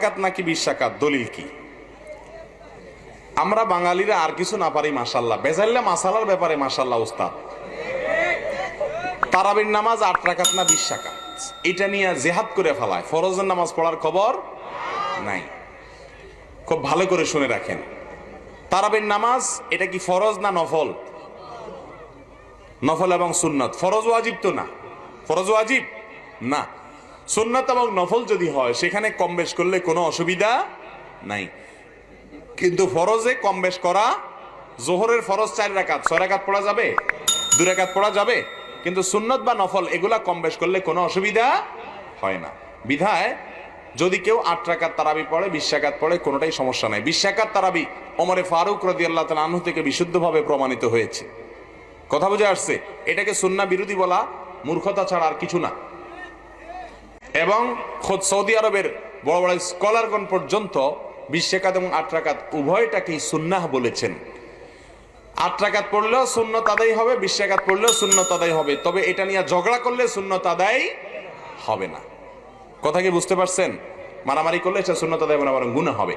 রাকাত নাকি বিশ রাকাত দলিল কি? আমরা বাঙালিরা আর কিছু না পারি মাসাল্লাহ বেজাল্লা মাসালার ব্যাপারে মাসাল্লাহ উস্তাদ। তারাবির নামাজ আট রাকাত না বিশ রাকাত এটা নিয়ে জেহাদ করে ফেলায়। ফরজের নামাজ পড়ার খবর নাই। খুব ভালো করে শুনে রাখেন। তারাবির নামাজ, এটা কি ফরজ না নফল? নফল এবং সুন্নত। ফরজ ওয়াজিব তো না? ফরজ ওয়াজিব? না। সুন্নত এবং নফল যদি হয়, সেখানে কম বেশ করলে কোনো অসুবিধা নাই। কিন্তু ফরজে কম বেশ করা, জোহরের ফরজ চার রাকাত, ছয় রাকাত পড়া যাবে? দু রাকাত পড়া যাবে? কিন্তু সুন্নত বা নফল, এগুলা কম বেশ করলে কোনো অসুবিধা হয় না। বিধায়, যদি কেউ আট রাকাত তারাবি পড়ে, বিশ পড়ে, কোনোটাই সমস্যা নাই। বিশ তারাবি অমরে ফারুক রদি আল্লাহ তালা আনহু থেকে বিশুদ্ধভাবে প্রমাণিত হয়েছে। কথা বুঝে আসছে? এটাকে সুন্না বিরোধী বলা মূর্খতা ছাড়া আর কিছু না। এবং খোদ সৌদি আরবের বড় বড় স্কলারগণ পর্যন্ত বিশ এবং আট রাকাত উভয়টাকেই সুন্নাহ বলেছেন। আট রাকাত পড়লেও শূন্য তাদাই হবে, বিশ পড়লেও শূন্য তাদাই হবে। তবে এটা নিয়ে ঝগড়া করলে শূন্য তাদাই হবে না। কথা কি বুঝতে পারছেন? মারামারি করলে এটা শূন্য তাদাই হবে না, বরং গুণা হবে।